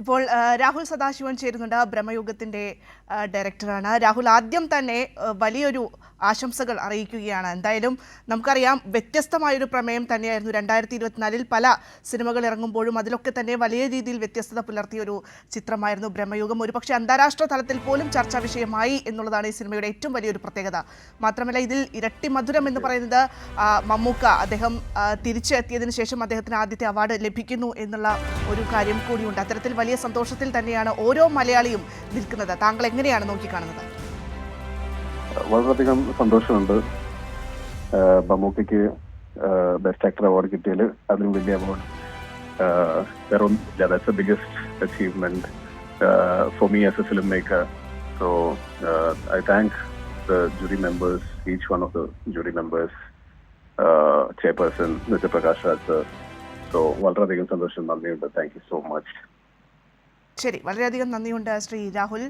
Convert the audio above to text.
ഇപ്പോൾ രാഹുൽ സദാശിവൻ ചേരുന്നുണ്ട്. ബ്രഹ്മയോഗത്തിന്റെ ഡയറക്ടറാണ് രാഹുൽ ആദ്യം തന്നെ വലിയൊരു ആശംസകൾ അറിയിക്കുകയാണ്. എന്തായാലും നമുക്കറിയാം വ്യത്യസ്തമായൊരു പ്രമേയം തന്നെയായിരുന്നു രണ്ടായിരത്തി ഇരുപത്തിനാലിൽ പല സിനിമകൾ ഇറങ്ങുമ്പോഴും അതിലൊക്കെ തന്നെ വലിയ രീതിയിൽ വ്യത്യസ്തത പുലർത്തിയ ഒരു ചിത്രമായിരുന്നു ബ്രഹ്മയുഗം. ഒരുപക്ഷെ അന്താരാഷ്ട്ര തലത്തിൽ പോലും ചർച്ചാ വിഷയമായി എന്നുള്ളതാണ് ഈ സിനിമയുടെ ഏറ്റവും വലിയൊരു പ്രത്യേകത. മാത്രമല്ല ഇതിൽ ഇരട്ടി മധുരം എന്ന് പറയുന്നത് മമ്മൂക്ക അദ്ദേഹം തിരിച്ചെത്തിയതിനു ശേഷം അദ്ദേഹത്തിന് ആദ്യത്തെ അവാർഡ് ലഭിക്കുന്നു എന്നുള്ള ഒരു കാര്യം കൂടിയുണ്ട്. അത്തരത്തിൽ വലിയ സന്തോഷത്തിൽ തന്നെയാണ് ഓരോ മലയാളിയും നിൽക്കുന്നത്. താങ്കൾ എങ്ങനെയാണ് നോക്കിക്കാണുന്നത്? വളരെയധികം സന്തോഷമുണ്ട്. ആഹ് ബെസ്റ്റ് ആക്ടർ അവാർഡ് കിട്ടിയതിൽ അതിലും വലിയ അവാർഡ് വേറെ ഒന്നുമില്ല. Biggest achievement for me as a film maker so I thank the jury members each one of the jury members chairperson mister Prakash Raj sir so വളരെയധികം സന്തോഷം. നന്ദിയുണ്ട്. താങ്ക് യു സോ മച്ച് ശരി. വളരെയധികം നന്ദിയുണ്ട് ശ്രീ രാഹുൽ.